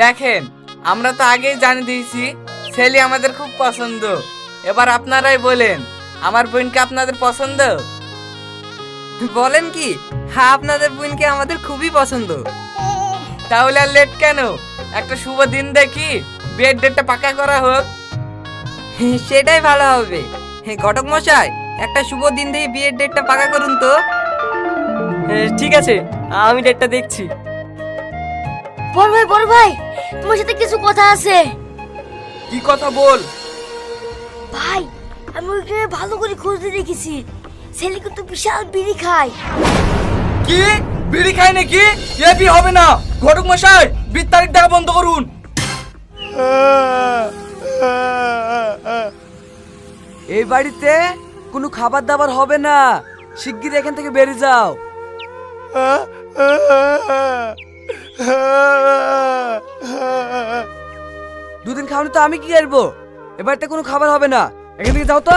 দেখেন আমরা তো আগেই জানিয়ে দিয়েছি ছেলে আমাদের খুব পছন্দ। এবার আপনারাই বলেন আমার বোনকে আপনাদের পছন্দ? বলেন কি হ্যাঁ আপনাদের বোনকে আমাদের খুবই পছন্দ। তাহলে আর লেট কেন? একটা শুভ দিন দেখি বিয়ের ডেটটা পাকা করা হোক। সেটাই ভালো হবে। হ্যাঁ ঘটক মশাই একটা শুভ দিন দিয়ে বিয়ের ডেটটা পাকা করুন তো। ঠিক আছে আমি ডেটটা দেখছি। বড় ভাই বড় ভাই! তোমার সাথে কিছু কথা আছে। কি কথা বল। ভাই আমি ওইখানে ভালো করে খুঁজতে দেখেছি। ছেলে কিন্তু বিশাল বিড়ি খায়। কি? বিড়ি খায় নাকি? এ বি হবে না। ঘটক মশাই বিয়ের তারিখ দেখা বন্ধ করুন। এই বাড়িতে কোনো খাবার দাবার হবে না। শিগগির এখান থেকে বেরিয়ে যাও। দুদিন খাওনি তো আমি কি করব এ বাড়িতে কোনো খাবার হবে না। এখান থেকে যাও তো।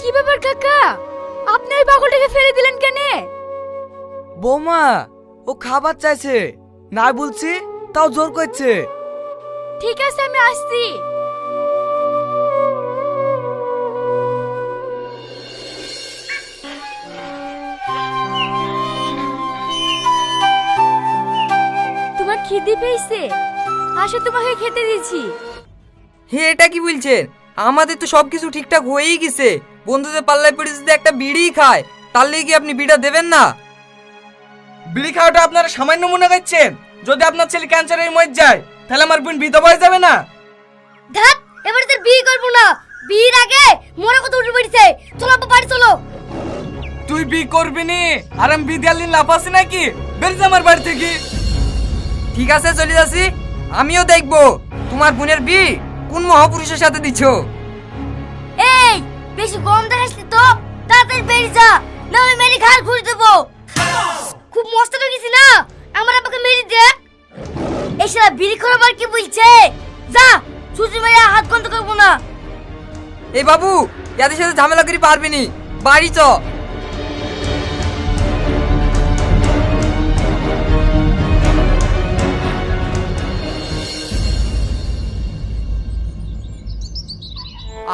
কি ব্যাপার কাকা? আপনি ওই পাগলটাকে ফেলে দিলেন কেন? বৌমা ও খাবার চাইছে। না বলছি তাও জোর করছে। ঠিক আছে আমি আসছি। খিদে পেয়েছে? আসো তোমাকে খেতে দিচ্ছি। হে এটা কি বলছেন? আমাদের তো সবকিছু ঠিকঠাক হয়েই গেছে। বন্ধুদের পাল্লায় পড়ে যদি একটা বিড়ি খায় তাহলে কি আপনি বিড়া দেবেন না। বিড়ি খাওয়াটা আপনারা সামান্য মনে করছেন? যদি আপনার ছেলে ক্যান্সারে মরে যায় তাহলে আমার বোন বিধবা হয়ে যাবে না? ধ্যাত এবারে তোর বিয়ে করব না। বিয়ের আগে মনে কত উঠে পড়েছে। চলো আব্বা বাড়ি চলো। তুই বি করবি নি? আর আমি বিদ্যালয় আছে নাকি? বেরিয়ে আমার বাড়ি থেকে। ঠিক আছে চলে যাচ্ছি। আমিও দেখব। তোমার বোনের বি কোন মহাপুরুষের সাথে দিচ্ছ এই বেশি গরম দেখাসনি তো? তাড়াতাড়ি বেরিয়ে যা নাহলে মেরি ঘাড় ঘুরে দেবো। খুব মস্ত লেগেছি না? আমার আব্বাকে মেরে দে এই শালা বিড়ি খাবার কি বলছে? যা সুজি মেরে হাত বন্ধ করব না। এই বাবু এদের সাথে ঝামেলা করি পারবি নি। বাড়ি চ।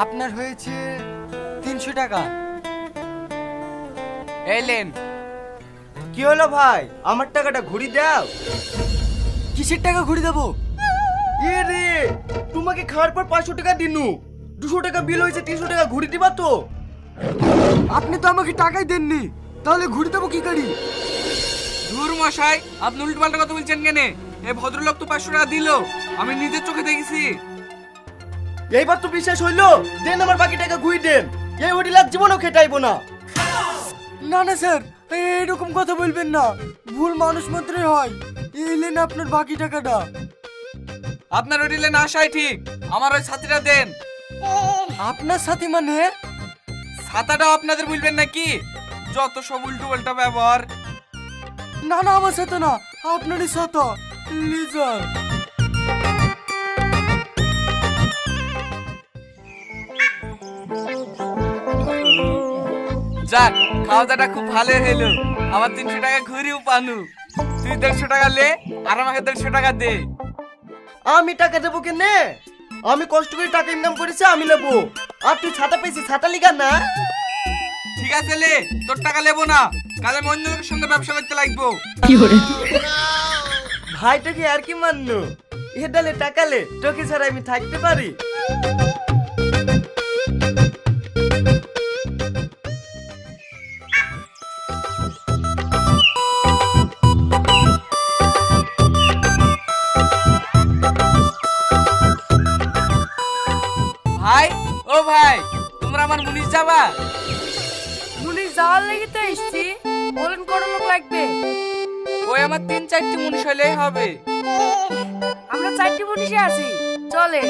আপনার হয়েছে তিনশো টাকা। এলেন কি হলো ভাই? আমার টাকাটা ঘুরি দাও। কিসের টাকা ঘুরে দেবো? এ রে তোমাকে খাওয়ার পর পাঁচশো টাকা দিনু। দুশো টাকা বিল হয়েছে তিনশো টাকা ঘুরি দিবা তো। আপনি তো আমাকে টাকাই দেননি। তাহলে ঘুরে দেবো কি করি? ধুর মশাই আপনি উল্টো পাল্টা কথা বলছেন কেন? এই ভদ্রলোক তো পাঁচশো টাকা দিল। আমি নিজের চোখে দেখেছি। এইবার তো বিশ্বাস হইল দেন আমার বাকি টাকা ঘুরি দেন। এই হোটেল আর জীবনও খেটাইবো না। না না স্যার এরকম কথা বলবেন না। ভুল মানুষ মাত্রই হয়। এলেন আপনার বাকি টাকাটা। আপনার হোটেলে না আসাই ঠিক। আমার ওই ছাত্রীরা দেন। আপনার সাথে মানে? ছাতাটাও আপনাদের বলবেন নাকি? যত সব উল্টো পাল্টা ব্যবহার। না না আমার সাথে না। আপনারই সাথে লিজার। যাক খাওয়া দাওয়াটা খুব ভালো হলো আমার তিনশো টাকা ঘুরিও পানু। তুই দেড়শো টাকা লে আর আমাকে দেড়শো টাকা দে। আমি টাকা দেবো কেনে? আমি কষ্ট করে টাকা ইনকাম করেছি আমি নেব। আর তুই ছাতা পেয়েছিস ছাতা লিগা না? ঠিক আছে লে তোর টাকা নেব না। কাল আমি অন্য লোকের সঙ্গে ব্যবসা করতে লাগবো। ভাইটাকে আর কি মানলো এ ডালে টাকালে তোকে ছাড়া আমি থাকতে পারি। ভাই তোমরা আমার মুনিশ যাবা? মুনিশ যাওয়ার লেগে তো এসছি। বলেন কত লোক লাগবে? ওই আমার তিন চারটি মুনিশ হলেই হবে। আমরা চারটি মুনিশে আছি। চলে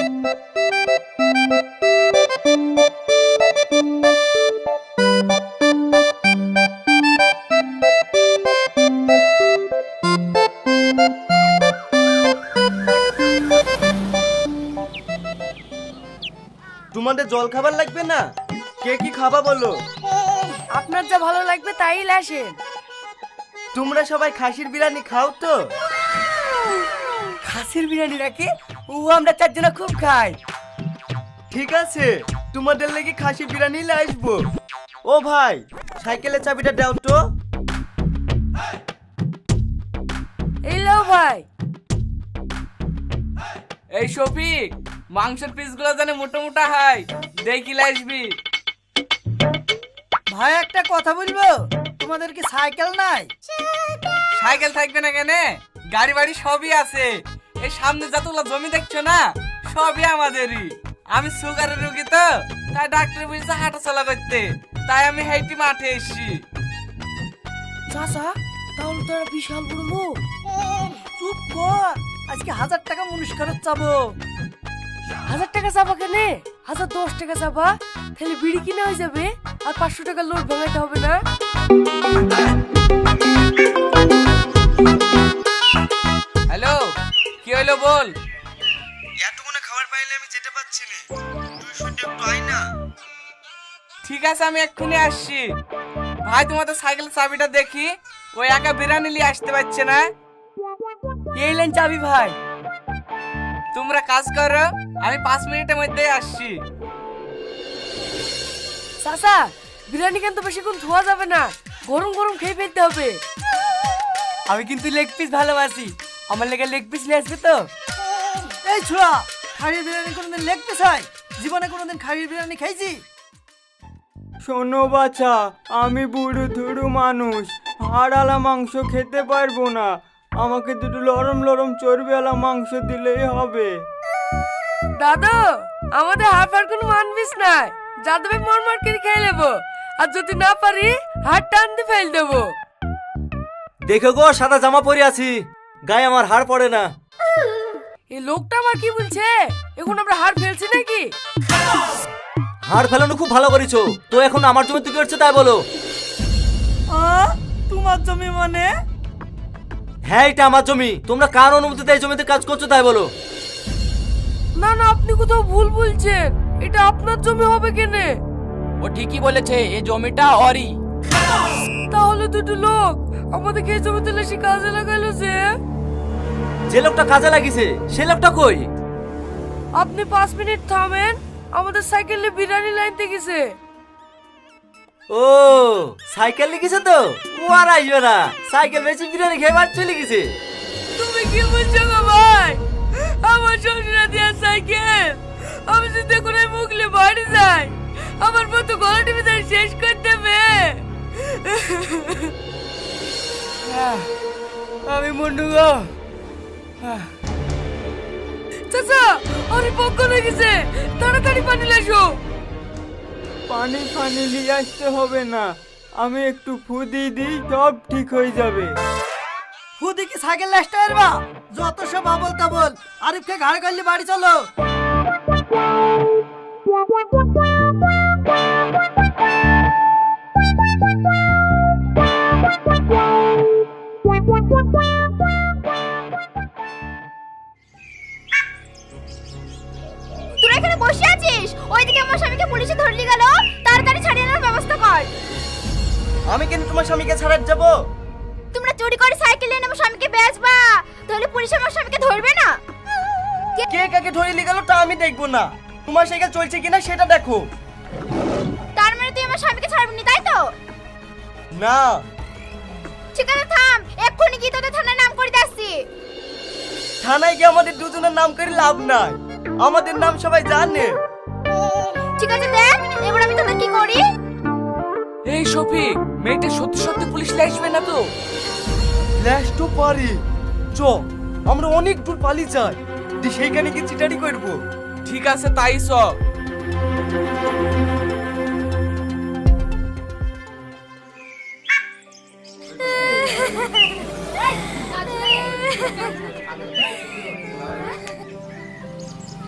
তোমাদের জল খাবার লাগবে না? কে কি খাবা বলো? আপনার যা ভালো লাগবে তাই আসেন তোমরা সবাই খাসির বিরিয়ানি খাও তো? খাসির বিরিয়ানি নাকি? ও আমরা চারজনা খুব খাই। ঠিক আছে তোমাদের লেগে খাসি বিরিয়ানি নিয়ে আসব। ও ভাই সাইকেলের চাবিটা দাও তো। এই লো ভাই। এই শফিক মাংসের পিসগুলো জানে মোটা মোটা হয়। দেখি আসবি ভাই একটা কথা বলব? তোমাদের কি সাইকেল নাই? সাইকেল থাকবে না কেন? গাড়ি বাড়ি সবই আছে। এই সামনে যতগুলো জমি দেখছ না সবই আমাদেরই। আমি সুগারের রোগী তো তাই ডাক্তার বলছে হাঁটা চলা করতে। তাই আমি হেঁটে মাঠে এসছি। চাচা তাহলে তো একটা বিশাল বড় লোক। চুপ কর আজকে হাজার টাকা মুনিশ খরচ চাবো। হাজার টাকা চাপা কেনে? হাজার দশ টাকা চাপা তাহলে বিড়ি কিনা হয়ে যাবে আর পাঁচশো টাকা লোড ভাঙাইতে হবে না। হ্যালো কি হইল বল? এতক্ষণে খাবার পাইলে আমি যেতে পারছি না। তুই শুনতে একটু আয় না। ঠিক আছে আমি এক্ষুনি আসছি। ভাই তোমাদের সাইকেল চাবিটা দেখি। ওই একা বিরিয়ানি নিয়ে আসতে পারছে না। এই লাইন চাবি ভাই। তোমরা কাজ করো আমি পাঁচ মিনিটের মধ্যেই আসছি। চাচা বিরিয়ানি কিন্তু বেশিক্ষণ ধোয়া যাবে না। গরম গরম খেয়ে ফেলতে হবে। আমি কিন্তু লেগ পিস ভালোবাসি। আমার লেগে লেগ পিস নিয়ে আসবে তো? এই ছোড়া খাড়ির বিরিয়ানি কোনোদিন লেগ পিস হয়? জীবনে কোনোদিন খাড়ির বিরিয়ানি খাইছি? শোনো বাছা আমি বুড়ো ধুরু মানুষ। হাড়ালা মাংস খেতে পারব না। আমাকে দুটো লরম লরম চর্বিওয়ালা মাংস দিলেই হবে। দাদু আমাদের হাফ আর কোনো মানবিস নাই। যা দেবে মরমর করে খেয়ে নেব। আর যদি না পারি হাত টান দিয়ে ফেল দেবো। দেখো গো সাদা জামা পরে আছি। গায়ে আমার হাড় পড়ে না। এই লোকটা আমার কি বলছে? এখন আমরা হাড় ফেলছি নাকি? হাড় ফেলানো খুব ভালো করেছ। তো এখন আমার জমিতে কি করছে তাই বলো। তোমার জমি মানে? হ্যাঁ এটা আমার জমি। তোমরা কার অনুমতিতে এই জমিতে কাজ করছ তাই বলো। না না আপনি কোথাও ভুল বলছেন। এটা আপনার জমি হবে কেনে? ও ঠিকই বলেছে এই জমিটা অরি। তাহলে দুটো লোক আমাদের খেয়ে জমিতে লেসে কাজে লাগাইলো যে। যে লোকটা কাজে লাগিছে সে লোকটা কই? আপনি পাঁচ মিনিট থামেন আমাদের সাইকেলে বিরিয়ানি লাইন গেছে। ও, সাইকেল লিখেছে তো? ও আর আসবে না। সাইকেল বেশি বিরিয়ানি খেয়ে বার চলে গেছে। তুমি কি বলছো গো ভাই? আমার শ্বশুরা দেওয়া সাইকেল। আমি যদি এই মুখলে বাড়ি যাই, আমার মতো গলা টিভি তার শেষ করে দেবে আমি মুন্ডু গো। চাচা আরে পক্ষ লেগেছে তাড়াতাড়ি পানি লাসো। পানি ফানি নিয়ে আসতে হবে না। আমি একটু ফুদি দিই, সব ঠিক হয়ে যাবে। ফুদি কি সাইকেল লাস্ট পারবা যত সব আবল তাবল আরিফকে ঘাড় করলে বাড়ি চলো। আছিস ওইদিকে আমার স্বামীকে পুলিশে ধরলি গেল তাড়াতাড়ি ছাড়িয়ে নেওয়ার ব্যবস্থা কর। আমি কিন্তু তোমার স্বামীকে ছাড়ার যাব। তোমরা চুরি করে সাইকেল নিয়ে আমার স্বামীকে বেচবা। তাহলে পুলিশ আমার স্বামীকে ধরবে না? কে কাকে ধরে নিয়ে গেল তা আমি দেখব না। তোমার সাইকেল চলছে কিনা সেটা দেখো। তার মানে তুই আমার স্বামীকে ছাড়বি তাই তো? না। ঠিক আছে থাম। এক্ষুনি গিয়ে তোদের থানায় নাম করে দিচ্ছি থানায় গিয়ে আমাদের দুজনের নাম করে লাভ নাই। আমাদের নাম সবাই জানে। ঠিক আছে দেখ এবার আমি তোদের কি করি? এই শফিক মেয়েটা সত্যি সত্যি পুলিশ আসবে না তো? ফ্ল্যাশ তো পারি। চ আমরা অনেক দূর পালিয়ে যাই। দিয়ে সেইখানে গিয়ে চিটারি করব। ঠিক আছে তাই সব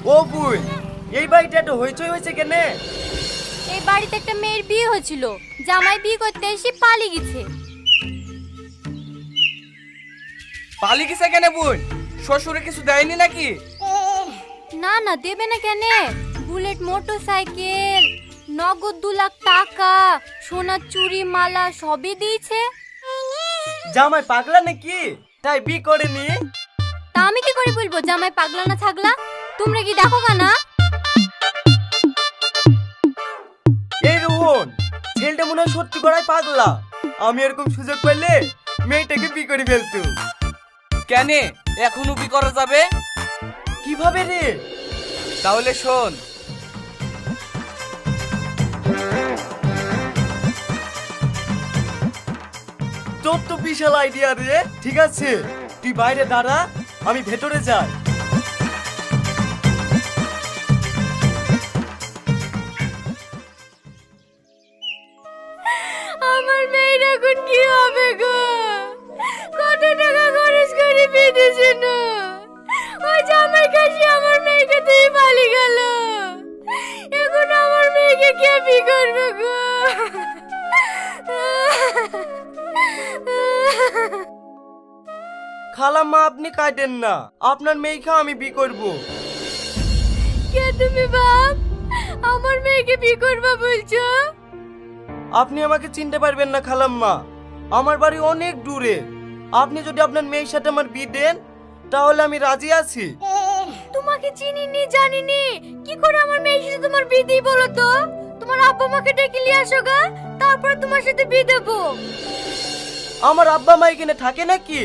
ও বুই এই বাড়িটা একটু হইচই হয়েছে কেনে? এই বাড়িতে একটা মেয়ের বিয়ে হয়েছিল। জামাই বিয়ে করতে এসে পালিয়ে গেছে। পালি গেছে কেন বোন? শ্বশুরে কিছু দেয়নি নাকি? না না দেবে না কেন। বুলেট মোটর সাইকেল নগদ দু লাখ টাকা সোনার চুরি মালা সবই দিয়েছে। জামাই পাগলা নাকি? তাই বি করেনি? তা আমি কি করে বলব জামাই পাগলা না থাকলা তোমরা কি দেখো না রোহন ছেলেটা মনে হয় সত্যি করাই পাগলা। আমি এরকম সুযোগ পেলে মেয়েটাকে বি করে ফেলতো। কেন এখনও বি করা যাবে? কীভাবে রে? তাহলে শোন। তোর তো বিশাল আইডিয়া রে ঠিক আছে? তুই বাইরে দাঁড়া আমি ভেতরে যাই। এখন কি হবে গো? কত টাকা খরচ করে পেতেছে না? ওই জামাই কাছে আমার মেয়েকে তুই পালি গেল। এখন আমার মেয়েকে কে বি করবে গো? খালাম্মা আপনি কাটেন না। আপনার মেয়েকে আমি বি করব। কে তুমি বাপ? আমার মেয়েকে বি করবা বলছো? আপনি আমাকে চিনতে পারবেন না খালাম্মা। আমার বাড়ি অনেক দূরে। আপনি যদি আপনার মেয়ের সাথে আমার বি দেন তাহলে আমি রাজি আছি। তোমাকে চিনিনি জানিনি? কি করে আমার মেয়ের সাথে তোমার বিয়ে দিই বলো তো? তোমার আব্বা মাকে ডেকে নিয়ে আসো গা তারপর তোমার সাথে বিয়ে দেবো। আমার আব্বা মা এখানে থাকে নাকি?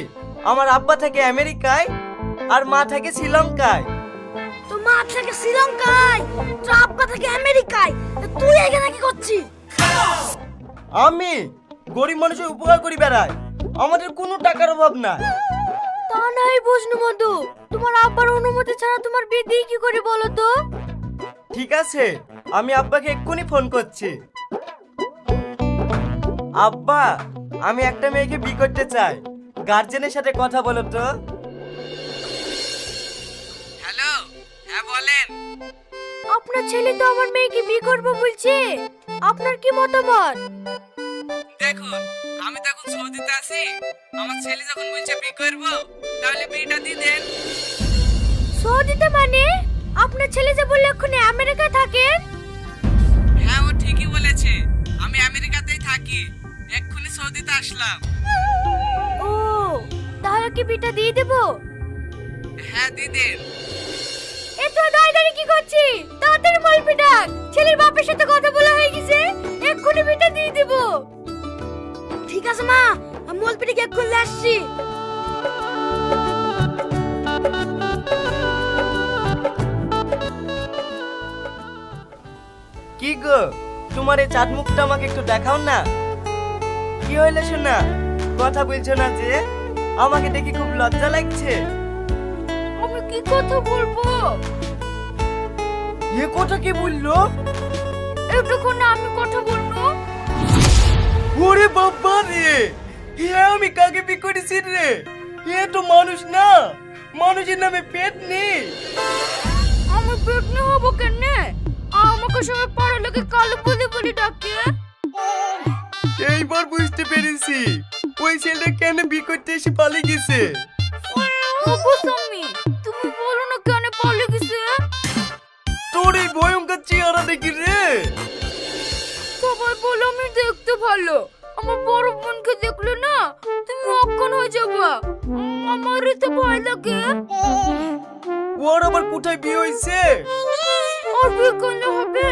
আমার আব্বা থাকে আমেরিকায় আর মা থাকে শ্রীলঙ্কায়। তো মা থাকে শ্রীলঙ্কায় তো আব্বা থাকে আমেরিকায়। তুই এখানে কি করছিস? আমি গরিব মানুষের উপকার করি বেড়াই। আমাদের কোনো টাকার অভাব নাই। তা নাই বুঝনু মধু তোমার আব্বার অনুমতি ছাড়া তোমার বিয়ে দিই কি করে বলো তো? ঠিক আছে আমি আব্বাকে এক্ষুনি ফোন করছি। আব্বা আমি একটা মেয়েকে বি করতে চাই। গার্জেনের সাথে কথা বলো তো। হ্যালো হ্যাঁ বলেন। আপনার ছেলে তো আমার মেয়েকে বিয়ে করব বলছে। আপনার কি মতামত? দেখুন আমি তো এখন সৌদিতে আছি আমার ছেলে যখন বলছে বি করব তাহলে বিটা দিয়ে দেন। সৌদিতে মানে? আপনার ছেলে যে বললে এক্ষুনি আমেরিকায় থাকেন? হ্যাঁ ও ঠিকই বলেছে। আমি আমেরিকাতেই থাকি। এক্ষুনি সৌদিতে আসলাম। ও তাহলে কি বিটা দিয়ে দেবো? হ্যাঁ দিয়ে দেন। এ তো দাঁড়িয়ে কি করছি? তাড়াতাড়ি বলবি ডাক ছেলের বাপের সাথে কথা বলা হয়ে গেছে। এক্ষুনি বিটা দিয়ে দেব। ঠিক আছে মা, আমি মলপিটিকে এক্ষুনি আসছি। কি গো, তোমার এই চাঁদ মুখটা আমাকে একটু দেখাও না। কি হইলে শোনা? কথা বলছো না যে? আমাকে দেখে খুব লজ্জা লাগছে। কি কথা বলব? এ কথা কি বলল? একটুক্ষণ আমি কথা বলব? ওরে বাবা রে! এ আমি কাকে বি করেছি রে? এ তো মানুষ না। মানুষের নামে পেট নেই। আমি পেটনি হব কেন আমাকে সবাই পাড়ার লোকে কালো বলে বলে ডাকে। এইবার বুঝতে পেরেছি। ওই ছেলেটা কেন বি করতে এসে পালিয়ে গেছে? ভালো। আমার বড় বোনকে দেখলে না তুমি অক্ষণ হয়ে যাবে। আমার তো ভয় লাগে। ওর আবার কোথায় বিয়ে হয়েছে? আর বিয়ে করলে হবে?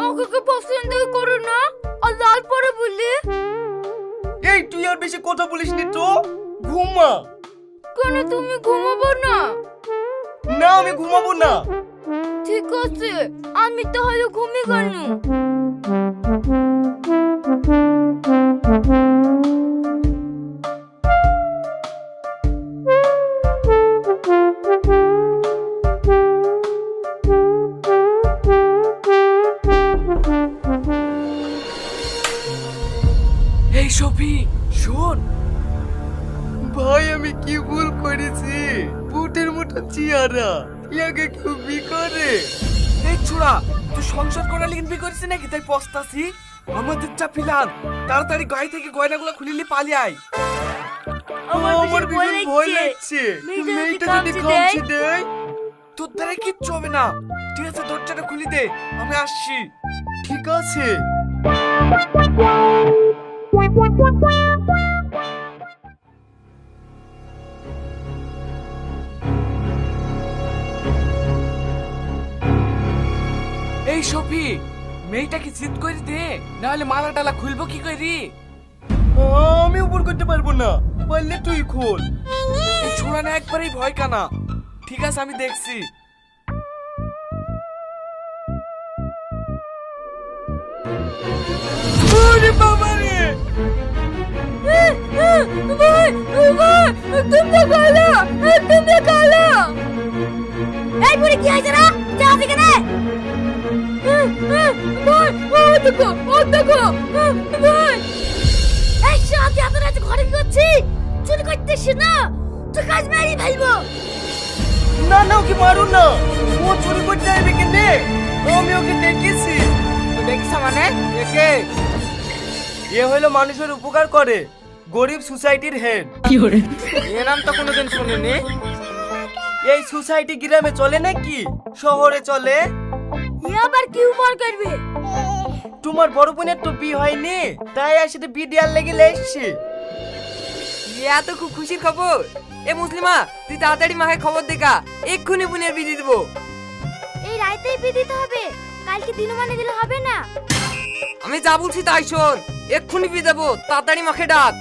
আমাকে কি পছন্দ করো না? আর লাল পরে বললি এই তুই আর বেশি কথা বলিস নি তো। ঘুমা। কেন তুমি ঘুমাবো না? না আমি ঘুমাবো না। ঠিক আছে আমি তাহলে ঘুমিয়ে গেল এই সফি শোন। ভাই আমি কি ভুল করেছি? পুটের মতো চেহারা। ইয়াকে কেউ বি করে এই ছোড়া তুই সংসার করার লিখিন বি করিস নাকি? তাই পস্তাছি আমাদের চা ফিলান তাড়াতাড়ি গাড়ি থেকে গয়নাগুলো খুলিলি পালিয়ে আয় আমার ভীষণ ভয় লাগছে। মেয়েটা যদি খামছে দেয় তোর দ্বারা কিচ্ছু হবে না। ঠিক আছে দরজাটা খুলি দে আমি আসছি। ঠিক আছে। এই সফি মেয়েটাকে জিত করে দে নাহলে মালা টালা খুলবো কি করি? আমি উপর করতে পারব না পারলে তুই খোল। ছোড়া না একবারেই ভয় কানা। ঠিক আছে আমি দেখছি। এই বুড়ি কি হয়েছে না যা থেকে এই সাথে এত রাতে ঘরে কি করছিস চুরি করতেছিস না? তুই কাজ মেরি ফেলব। না না ওকে মারুন না। ও চুরি করতে আসবে কেনে। আমি ওকে দেখেছি। দেখিস মানে একে। এ হলো মানুষের উপকার করে। গরিব সোসাইটির হেড। এ নাম তো কোনোদিন শুনিনি। এই সোসাইটি গ্রামে চলে নাকি? শহরে চলে? এ আবার কি উপর করবে? তোমার বড় বোনের তো বিয়ে হয়নি তাই আসলে বিয়ে দেওয়ার লেগে এসছি। এত খুব খুশির খবর? এ মুসলিমা তুই তাড়াতাড়ি মাকে খবর দেখা এক্ষুনি বুনের বিয়ে দিয়ে দেবো। এই রাইতেই বিয়ে দিতে হবে কালকে দিনও মানে দিলে হবে না। আমি যা বলছি তাই শোন এক্ষুনি বিয়ে দেবো তাড়াতাড়ি মাকে ডাক।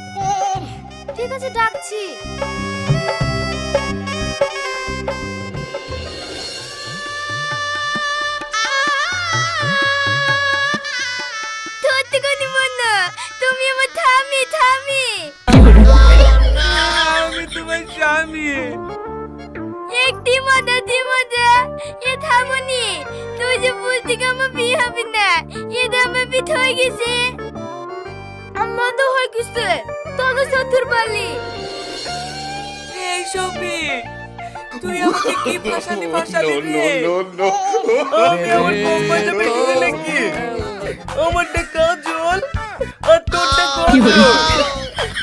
ঠিক আছে ডাকছি। থামি থামি আমি তোমার স্বামী। একটি মজা দি মজা এ থামনি। তুই যে বলতি আমার বিয়ে হবে না এ তো আমার বিয়ে হয়ে গেছে। আমার তো হয়ে গেছে তোকে সত্তর পারলি এই সফি তুই আমাকে কি ফাঁসানি ফাঁসালি রে আমি আমার বোম্বাইতে বেঁচে নাকি আমারটা কাজল। আর তোরটা কত?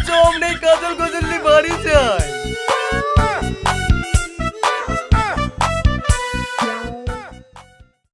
জম নেই কাজল গজল নিয়ে বাড়ি যায়।